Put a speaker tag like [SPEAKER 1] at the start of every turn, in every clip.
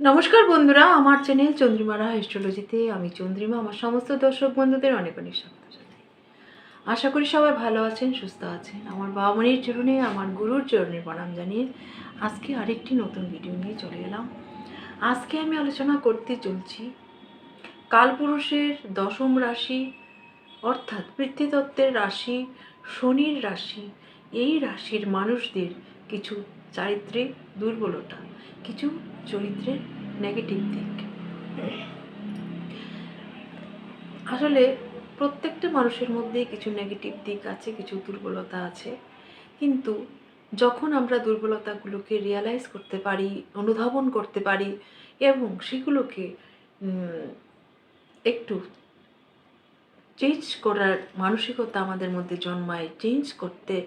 [SPEAKER 1] নমস্কার বন্ধুরা, আমার চ্যানেল চন্দ্রিমারা অ্যাস্ট্রোলজিতে আমি চন্দ্রিমা, আমার সমস্ত দর্শক বন্ধুদের অনেক অনেক স্বাগত জানাই। আশা করি সবাই ভালো আছেন, সুস্থ আছেন। আমার বাবামণির চরণে, আমার গুরুর চরণে প্রণাম জানিয়ে আজকে আরেকটি নতুন ভিডিও নিয়ে চলে এলাম। আজকে আমি আলোচনা করতে চলছি কালপুরুষের দশম রাশি, অর্থাৎ পৃথ্বীতত্ত্বের রাশি, শনির রাশি। এই রাশির মানুষদের কিছু চারিত্রিক দুর্বলতা, কিছু চরিত্রের নেগেটিভ দিক। আসলে প্রত্যেকটা মানুষের মধ্যে কিছু নেগেটিভ দিক আছে, কিছু দুর্বলতা আছে। কিন্তু যখন আমরা দুর্বলতাগুলোকে রিয়ালাইজ করতে পারি, অনুধাবন করতে পারি এবং সেগুলোকে একটু চেঞ্জ করার মানসিকতা আমাদের মধ্যে জন্মায় চেঞ্জ করতে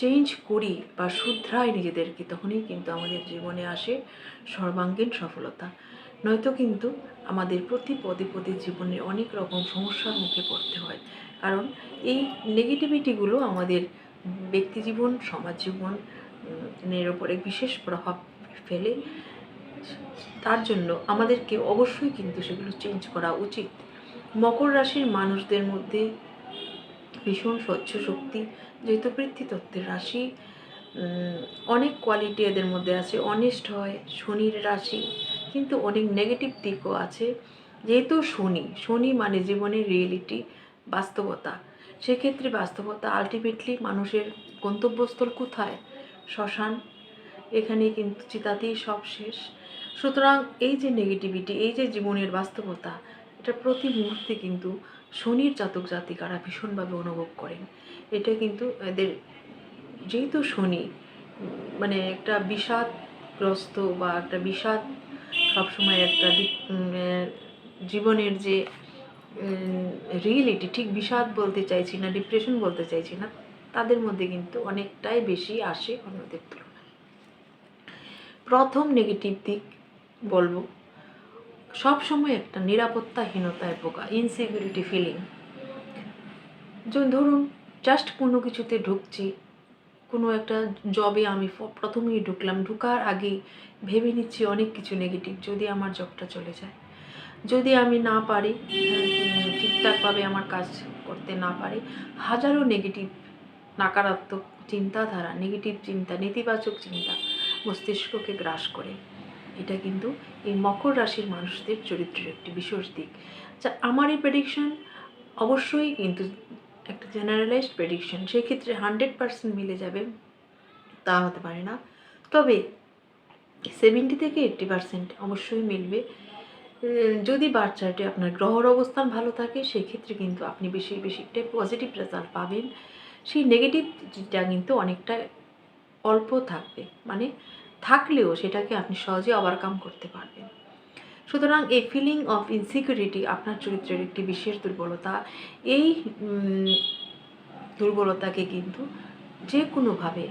[SPEAKER 1] চেঞ্জ করি বা শুধরাই নিজেদেরকে, তখনই কিন্তু আমাদের জীবনে আসে সর্বাঙ্গীন সফলতা। নয়তো কিন্তু আমাদের প্রতি পদে পদে জীবনে অনেক রকম সমস্যার মুখে পড়তে হয়। কারণ এই নেগেটিভিটিগুলো আমাদের ব্যক্তি জীবন, সমাজ জীবন এর উপরে বিশেষ প্রভাব ফেলে। তার জন্য আমাদেরকে অবশ্যই কিন্তু সেগুলো চেঞ্জ করা উচিত। মকর রাশির মানুষদের মধ্যে ভীষণ স্বচ্ছ শক্তি যেহেতু পৃথ্বীতত্ত্বের রাশি অনেক কোয়ালিটি এদের মধ্যে আছে। অনেস্ট হয়, শনির রাশি, কিন্তু অনেক নেগেটিভ দিকও আছে। যেহেতু শনি শনি মানে জীবনের রিয়েলিটি বাস্তবতা। সেক্ষেত্রে বাস্তবতা আলটিমেটলি মানুষের গন্তব্যস্থল কোথায়? শ্মশান, এখানে কিন্তু চিতাতেই সব শেষ। সুতরাং এই যে নেগেটিভিটি এই যে জীবনের বাস্তবতা, এটা প্রতি মুহূর্তে কিন্তু শনির জাতক জাতিকারা ভীষণভাবে অনুভব করেন। এটা কিন্তু এদের যেহেতু শনি মানে একটা বিষাদগ্রস্ত বা একটা বিষাদ সবসময় একটা জীবনের যে রিয়েলিটি ঠিক বিষাদ বলতে চাইছি না ডিপ্রেশন বলতে চাইছি না, তাদের মধ্যে কিন্তু অনেকটাই বেশি আসে অন্যদের তুলনায়। প্রথম নেগেটিভ দিক বলব সবসময় একটা নিরাপত্তাহীনতায় পোকা ইনসিকিউরিটি ফিলিং ধরুন জাস্ট কোনো কিছুতে ঢুকছি, কোনো একটা জবে আমি প্রথমেই ঢুকলাম, ঢুকার আগেই ভেবে নিচ্ছি অনেক কিছু নেগেটিভ যদি আমার জবটা চলে যায়। যদি আমি না পারি ঠিকঠাকভাবে আমার কাজ করতে না পারি, হাজারো নেগেটিভ নাকারাত্মক চিন্তাধারা নেগেটিভ চিন্তা, নেতিবাচক চিন্তা মস্তিষ্ককে গ্রাস করে। এটা কিন্তু এই মকর রাশির মানুষদের চরিত্রের একটি বিশেষ দিক। যা আমার এই প্রেডিকশন অবশ্যই কিন্তু একটা জেনারেলাইজড প্রেডিকশন সেক্ষেত্রে হান্ড্রেড পার্সেন্ট মিলে যাবে, তা হতে পারে না। তবে সেভেন্টি থেকে এইট্টি পার্সেন্ট অবশ্যই মিলবে। যদি বার চার্টে আপনার গ্রহর অবস্থান ভালো থাকে, সেক্ষেত্রে কিন্তু আপনি বেশি বেশিটাই পজিটিভ রেজাল্ট পাবেন। সেই নেগেটিভটা কিন্তু অনেকটা অল্প থাকবে। মানে থাকলেও সেটাকে আপনি সহজে ওভারকাম করতে পারবেন। সুতরাং এই ফিলিং অফ ইনসিকিউরিটি আপনার চরিত্রের একটি বিশেষ দুর্বলতা, এই দুর্বলতাকে কিন্তু যে কোনোভাবে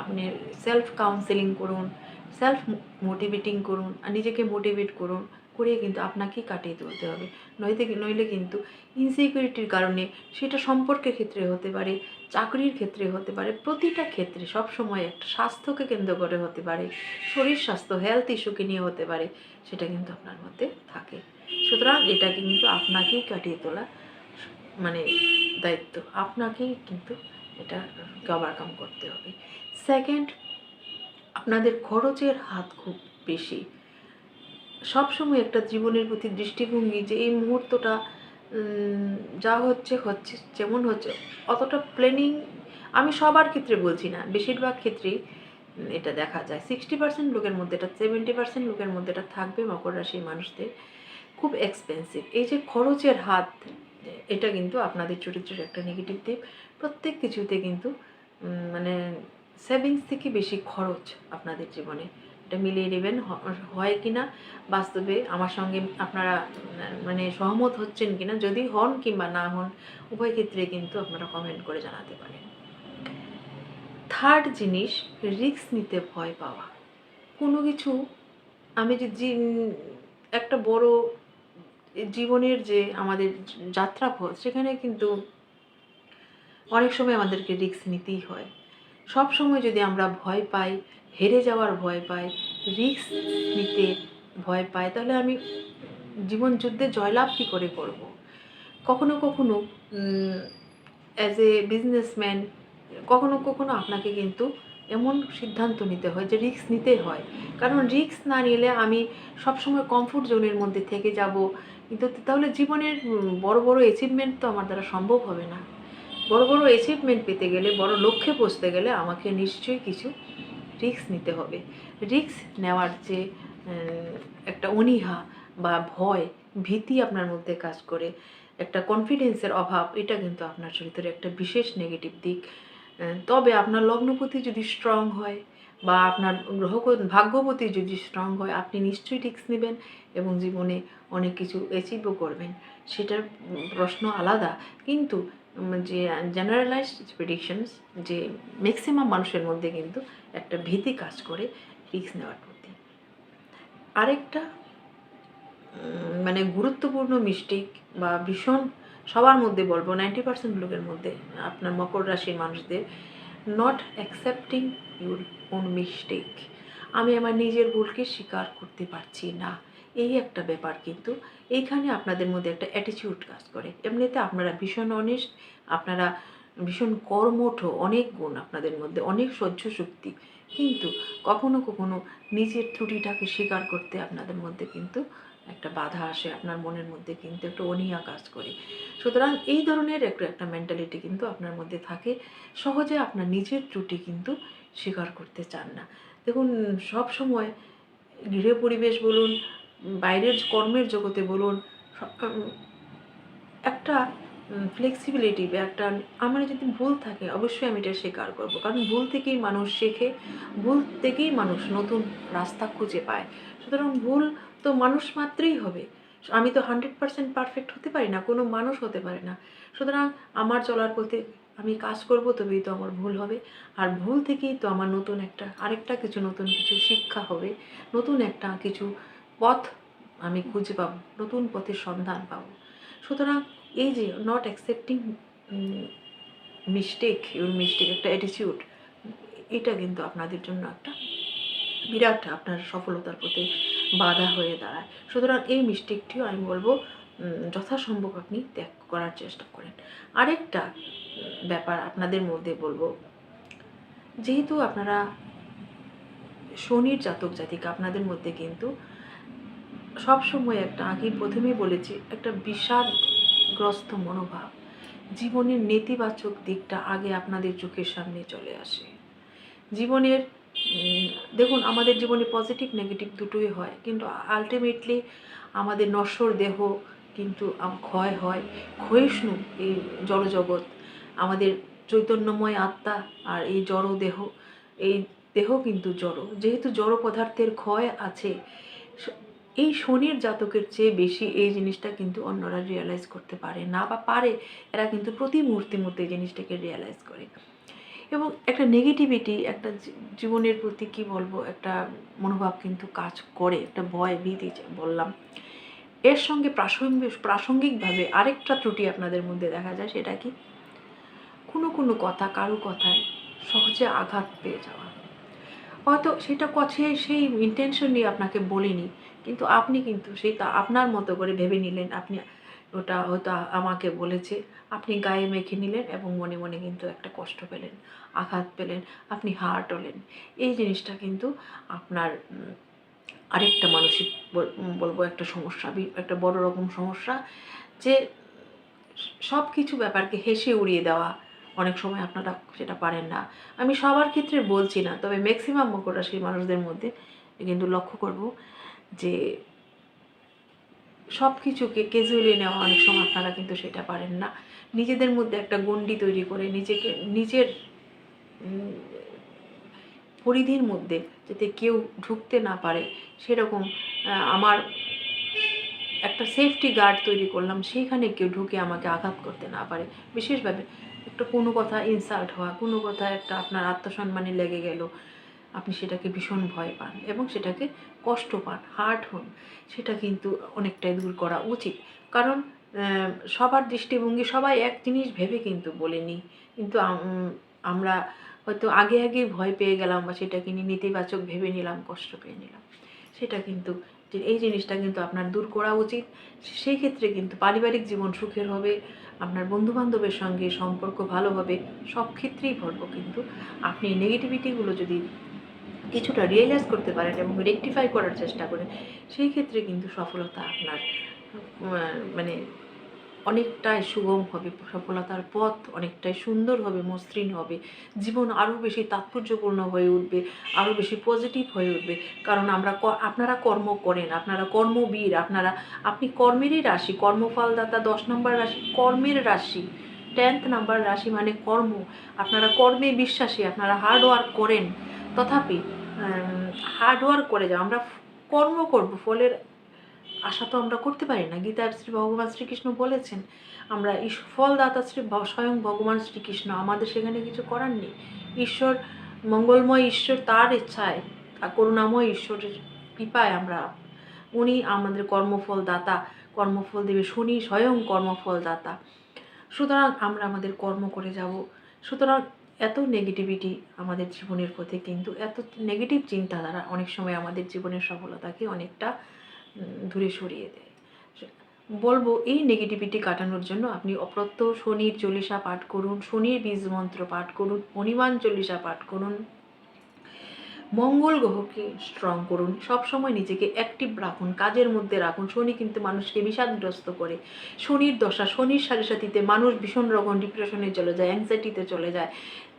[SPEAKER 1] আপনি সেলফ কাউন্সেলিং করুন সেলফ মোটিভেটিং করুন নিজেকে মোটিভেট করুন। করে কিন্তু আপনাকেই কাটিয়ে তুলতে হবে। নইতে নইলে কিন্তু ইনসিকিউরিটির কারণে সেটা সম্পর্কের ক্ষেত্রে হতে পারে, চাকরির ক্ষেত্রে হতে পারে, প্রতিটা ক্ষেত্রে সবসময় একটা স্বাস্থ্যকে কেন্দ্র করে হতে পারে, শরীর স্বাস্থ্য হেলথ ইস্যুকে নিয়ে হতে পারে, সেটা কিন্তু আপনার মধ্যে থাকে। সুতরাং এটা কিন্তু আপনাকেই কাটিয়ে তোলা মানে দায়িত্ব। আপনাকেই কিন্তু এটা ওভারকাম করতে হবে। সেকেন্ড আপনাদের খরচের হাত খুব বেশি। সবসময় একটা জীবনের প্রতি দৃষ্টিভঙ্গি যে এই মুহূর্তটা যা হচ্ছে হচ্ছে, যেমন হচ্ছে, অতটা প্ল্যানিং আমি সবার ক্ষেত্রে বলছি না, বেশিরভাগ ক্ষেত্রেই এটা দেখা যায়। সিক্সটি পার্সেন্ট লোকের মধ্যে এটা সেভেন্টি পার্সেন্ট লোকের মধ্যে এটা থাকবে মকর রাশির মানুষদের। খুব এক্সপেন্সিভ এই যে খরচের হাত, এটা কিন্তু আপনাদের চরিত্রের একটা নেগেটিভ দিক। প্রত্যেক কিছুতে কিন্তু মানে সেভিংস থেকে বেশি খরচ আপনাদের জীবনে। এটা মিলিয়ে নেবেন হয় কি না বাস্তবে আমার সঙ্গে আপনারা মানে সহমত হচ্ছেন কি না যদি হন কিংবা না হন, উভয় ক্ষেত্রে কিন্তু আপনারা কমেন্ট করে জানাতে পারেন। থার্ড জিনিস রিস্ক নিতে ভয় পাওয়া। কোনো কিছু, আমি যে একটা বড় জীবনের যে আমাদের যাত্রাপথ, সেখানে কিন্তু অনেক সময় আমাদেরকে রিস্ক নিতেই হয়। সব সময় যদি আমরা ভয় পাই, হেরে যাওয়ার ভয় পাই রিস্ক নিতে ভয় পাই, তাহলে আমি জীবন যুদ্ধে জয়লাভ কী করে করব। কখনো কখনো অ্যাজ এ বিজনেসম্যান কখনো কখনো আপনাকে কিন্তু এমন সিদ্ধান্ত নিতে হয় যে রিস্ক নিতে হয়। কারণ রিস্ক না নিলে আমি সবসময় কমফোর্ট জোনের মধ্যে থেকে যাব। কিন্তু তাহলে জীবনের বড় বড় অ্যাচিভমেন্ট তো আমার দ্বারা সম্ভব হবে না। বড় বড় অ্যাচিভমেন্ট পেতে গেলে, বড় লক্ষ্যে পৌঁছতে গেলে আমাকে নিশ্চয়ই কিছু রিস্ক নিতে হবে। রিস্ক নেওয়ার যে একটা অনীহা বা ভয়, ভীতি আপনার মধ্যে কাজ করে, একটা কনফিডেন্সের অভাব, এটা কিন্তু আপনার চরিত্রের একটা বিশেষ নেগেটিভ দিক। তবে আপনার লগ্নপতি যদি স্ট্রং হয় বা আপনার গ্রহ ভাগ্যপতি যদি স্ট্রং হয়, আপনি নিশ্চয়ই রিস্ক নেবেন এবং জীবনে অনেক কিছু অ্যাচিভও করবেন। সেটার প্রশ্ন আলাদা। কিন্তু যে জেনারেলাইজড প্রেডিকশনস যে ম্যাক্সিমাম মানুষের মধ্যে কিন্তু একটা ভীতি কাজ করে রিস্ক নেওয়ার প্রতি। আরেকটা মানে গুরুত্বপূর্ণ মিস্টেক বা ভীষণ সবার মধ্যে বলব নাইনটি পার্সেন্ট লোকের মধ্যে আপনার মকর রাশির মানুষদের not accepting your own mistake আমি আমার নিজের ভুলকে স্বীকার করতে পারছি না। এই একটা ব্যাপার কিন্তু। এইখানে আপনাদের মধ্যে একটা অ্যাটিটিউড কাজ করে। এমনিতে আপনারা ভীষণ অনেস্ট আপনারা ভীষণ কর্মঠ, অনেক গুণ আপনাদের মধ্যে, অনেক সহ্য শক্তি। কিন্তু কখনো কখনো নিজের ত্রুটিটাকে স্বীকার করতে আপনাদের মধ্যে কিন্তু একটা বাধা আসে, আপনার মনের মধ্যে কিন্তু একটা অনীহা কাজ করে। সুতরাং এই ধরনের একটা একটা মেন্টালিটি কিন্তু আপনার মধ্যে থাকে। সহজে আপনার নিজের ত্রুটি কিন্তু স্বীকার করতে চান না। দেখুন সব সময় গৃহ পরিবেশ বলুন বাইরের কর্মের জগতে বলুন একটা ফ্লেক্সিবিলিটি বা একটা, আমার যদি ভুল থাকে, অবশ্যই আমি এটা স্বীকার করব। কারণ ভুল থেকেই মানুষ শেখে, ভুল থেকেই মানুষ নতুন রাস্তা খুঁজে পায়। সুতরাং ভুল তো মানুষ মাত্রই হবে। আমি তো হান্ড্রেড পার্সেন্ট পারফেক্ট হতে পারি না, কোনো মানুষ হতে পারে না। সুতরাং আমার চলার পথে আমি কাজ করব, তবেই তো আমার ভুল হবে। আর ভুল থেকেই তো আমার নতুন একটা, আরেকটা কিছু নতুন কিছু শিক্ষা হবে, নতুন একটা কিছু পথ আমি খুঁজে পাবো, নতুন পথের সন্ধান পাবো। সুতরাং এই যে not accepting mistake your mistake একটা অ্যাটিটিউড এটা কিন্তু আপনাদের জন্য একটা বিরাট আপনার সফলতার প্রতি বাধা হয়ে দাঁড়ায়। সুতরাং এই মিস্টেকটিও আমি বলব যথাসম্ভব আপনি ত্যাগ করার চেষ্টা করেন। আরেকটা ব্যাপার আপনাদের মধ্যে বলব, যেহেতু আপনারা শনির জাতক জাতিকা, আপনাদের মধ্যে কিন্তু সব সময় একটা আগে প্রথমেই বলেছি, একটা বিষাদগ্রস্ত মনোভাব। জীবনের নেতিবাচক দিকটা আগে আপনাদের চোখের সামনে চলে আসে। জীবনের দেখুন, আমাদের জীবনে পজিটিভ নেগেটিভ দুটোই হয়, কিন্তু আলটিমেটলি আমাদের নশ্বর দেহ কিন্তু ক্ষয় হয়। ক্ষয়িষ্ণু এই জড়জগৎ, আমাদের চৈতন্যময় আত্মা আর এই জড় দেহ, এই দেহ কিন্তু জড়। যেহেতু জড় পদার্থের ক্ষয় আছে এই শনির জাতকের চেয়ে বেশি এই জিনিসটা কিন্তু অন্যরা রিয়েলাইজ করতে পারে না বা পারে। এরা কিন্তু প্রতি মুহূর্তে মুহূর্তে এই জিনিসটাকে রিয়েলাইজ করে। এবং একটা নেগেটিভিটি একটা জীবনের প্রতি কি বলব, একটা মনোভাব কিন্তু কাজ করে, একটা ভয়, ভীতি বললাম। এর সঙ্গে প্রাসঙ্গিক, প্রাসঙ্গিকভাবে আরেকটা ত্রুটি আপনাদের মধ্যে দেখা যায়, সেটা কি? কোনো কোনো কথা কারও কথায় সহজে আঘাত পেয়ে যাওয়া। হয়তো সেটা কথা সেই ইন্টেনশন নিয়ে আপনাকে বলিনি কিন্তু আপনি কিন্তু সেটা আপনার মতো করে ভেবে নিলেন। আপনি ওটা হয়তো আমাকে বলেছে। আপনি গায়ে মেখে নিলেন এবং মনে মনে কিন্তু একটা কষ্ট পেলেন, আঘাত পেলেন, আপনি হার্ট হলেন। এই জিনিসটা কিন্তু আপনার আরেকটা মানসিক বল- বলব একটা সমস্যা একটা বড় রকম সমস্যা যে সব কিছু ব্যাপারকে হেসে উড়িয়ে দেওয়া অনেক সময় আপনারা সেটা পারেন না। আমি সবার ক্ষেত্রে বলছি না, তবে ম্যাক্সিমাম মকর রাশির মানুষদের মধ্যে কিন্তু লক্ষ্য করব যে সব কিছুকে ক্যাজুয়ালি নেওয়া অনেক সময় আপনারা কিন্তু সেটা পারেন না। নিজেদের মধ্যে একটা গণ্ডি তৈরি করে নিজেকে, নিজের পরিধির মধ্যে যাতে কেউ ঢুকতে না পারে, সেরকম আমার একটা সেফটি গার্ড তৈরি করলাম, সেইখানে কেউ ঢুকে আমাকে আঘাত করতে না পারে। বিশেষভাবে একটা কোনো কথা ইনসাল্ট হওয়া, কোনো কথা একটা আপনার আত্মসম্মানে লেগে গেল আপনি সেটাকে ভীষণ ভয় পান এবং সেটাকে কষ্ট পান, হার্ট হন, সেটা কিন্তু অনেকটাই দূর করা উচিত। কারণ সবার দৃষ্টিভঙ্গি সবাই এক জিনিস ভেবে কিন্তু বলেনি কিন্তু আমরা হয়তো আগে আগে ভয় পেয়ে গেলাম বা সেটাকে নিয়ে নেতিবাচক ভেবে নিলাম, কষ্ট পেয়ে নিলাম। সেটা কিন্তু এই জিনিসটা কিন্তু আপনার দূর করা উচিত। সেই ক্ষেত্রে কিন্তু পারিবারিক জীবন সুখের হবে, আপনার বন্ধুবান্ধবের সঙ্গে সম্পর্ক ভালো হবে, সব ক্ষেত্রেই ভালো কিন্তু আপনি নেগেটিভিটিগুলো যদি কিছুটা রিয়েলাইজ করতে পারেন এবং রেকটিফাই করার চেষ্টা করেন, সেই ক্ষেত্রে কিন্তু সফলতা আপনার মানে অনেকটাই সুগম হবে, সফলতার পথ অনেকটাই সুন্দর হবে, মসৃণ হবে, জীবন আরও বেশি তাৎপর্যপূর্ণ হয়ে উঠবে, আরও বেশি পজিটিভ হয়ে উঠবে, কারণ আমরা আপনারা কর্ম করেন, আপনারা কর্মবীর, আপনারা, আপনি কর্মেরই রাশি, কর্মফলদাতা দশ নম্বর রাশি, কর্মের রাশি টেন্থ নাম্বার রাশি মানে কর্ম, আপনারা কর্মে বিশ্বাসী, আপনারা হার্ড ওয়ার্ক করেন তথাপি হার্ডওয়ার্ক করে যাও। আমরা কর্ম করব, ফলের আশা তো আমরা করতে পারি না। গীতার শ্রী ভগবান শ্রীকৃষ্ণ বলেছেন, আমরা ফলদাতা শ্রী স্বয়ং ভগবান শ্রীকৃষ্ণ, আমাদের সেখানে কিছু করার নেই। ঈশ্বর মঙ্গলময় ঈশ্বর তার ইচ্ছায় করুণাময় ঈশ্বরের কৃপায় আমরা, উনি আমাদের কর্মফল দাতা কর্মফল দেবে শুনি স্বয়ং কর্মফল দাতা সুতরাং আমরা আমাদের কর্ম করে যাব। সুতরাং এত নেগেটিভিটি আমাদের জীবনের প্রতি, কিন্তু এত নেগেটিভ চিন্তাধারা অনেক সময় আমাদের জীবনের সফলতাকে অনেকটা দূরে সরিয়ে দেয়। বলব, এই নেগেটিভিটি কাটানোর জন্য আপনি অপ্রত্য শনির চল্লিশা পাঠ করুন, শনির বীজ মন্ত্র পাঠ করুন, হনুমান চল্লিশা পাঠ করুন। মঙ্গল গ্রহকে স্ট্রং করুন। সবসময় নিজেকে অ্যাক্টিভ রাখুন। কাজের মধ্যে রাখুন। শনি কিন্তু মানুষকে বিষাদগ্রস্ত করে। শনির দশা, শনির সাথে সাথীতে মানুষ ভীষণ রকম ডিপ্রেশনে চলে যায় অ্যাংজাইটিতে চলে যায়।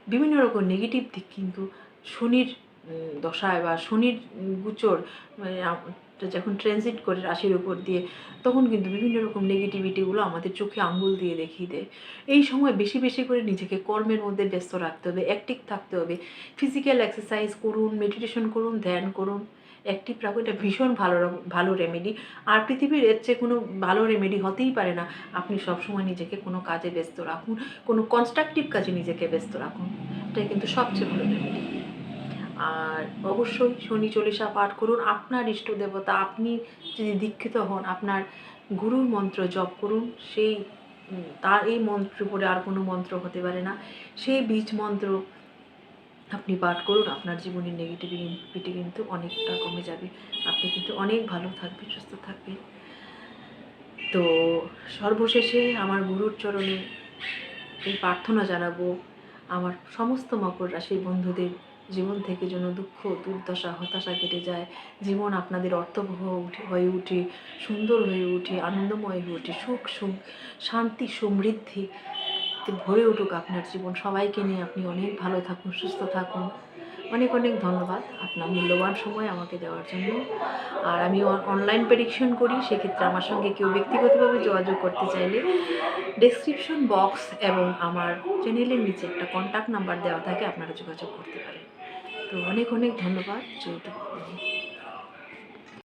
[SPEAKER 1] বিভিন্ন রকম নেগেটিভ দিক কিন্তু শনির দশায় বা শনির গুচর মানে যখন ট্রানজিট করে রাশির উপর দিয়ে, তখন কিন্তু বিভিন্ন রকম নেগেটিভিটিগুলো আমাদের চোখে আঙ্গুল দিয়ে দেখিয়ে দেয়। এই সময় বেশি বেশি করে নিজেকে কর্মের মধ্যে ব্যস্ত রাখতে হবে অ্যাক্টিভ থাকতে হবে। ফিজিক্যাল এক্সারসাইজ করুন মেডিটেশন করুন, ধ্যান করুন। অ্যাক্টিভ রাখুন, এটা ভীষণ ভালো ভালো রেমেডি আর পৃথিবীর এর চেয়ে কোনো ভালো রেমেডি হতেই পারে না। আপনি সবসময় নিজেকে কোনো কাজে ব্যস্ত রাখুন, কোনো কনস্ট্রাকটিভ কাজে নিজেকে ব্যস্ত রাখুন। এটাই কিন্তু সবচেয়ে ভালো রেমেডি আর অবশ্যই শনি চল্লিশা পাঠ করুন। আপনার ইষ্ট দেবতা, আপনি যদি দীক্ষিত হন, আপনার গুরুর মন্ত্র জপ করুন। সেই তার এই মন্ত্র পরে আর কোনো মন্ত্র হতে পারে না। সেই বীজ মন্ত্র আপনি পাঠ করুন। আপনার জীবনের নেগেটিভিটি কিন্তু অনেকটা কমে যাবে। আপনি কিন্তু অনেক ভালো থাকবেন, সুস্থ থাকবেন। তো সর্বশেষে আমার গুরুর চরণে এই প্রার্থনা জানাব। আমার সমস্ত মকর রাশির বন্ধুদের জীবন থেকে যেন দুঃখ, দুর্দশা, হতাশা কেটে যায়। জীবন আপনাদের অর্থবহ হয়ে উঠে, সুন্দর হয়ে উঠে, আনন্দময় হয়ে উঠে, সুখ সুখ, শান্তি, সমৃদ্ধি ভরে উঠুক আপনার জীবন। সবাইকে নিয়ে আপনি অনেক ভালো থাকুন, সুস্থ থাকুন। অনেক অনেক ধন্যবাদ আপনার মূল্যবান সময় আমাকে দেওয়ার জন্য। আর আমি অনলাইন প্রেডিকশন করি, সেক্ষেত্রে আমার সঙ্গে কেউ ব্যক্তিগতভাবে যোগাযোগ করতে চাইলে ডেসক্রিপশন বক্স এবং আমার চ্যানেলের নিচে একটা কন্ট্যাক্ট নাম্বার দেওয়া থাকে, আপনারা যোগাযোগ করতে পারেন। তো অনেক অনেক ধন্যবাদ যেহেতু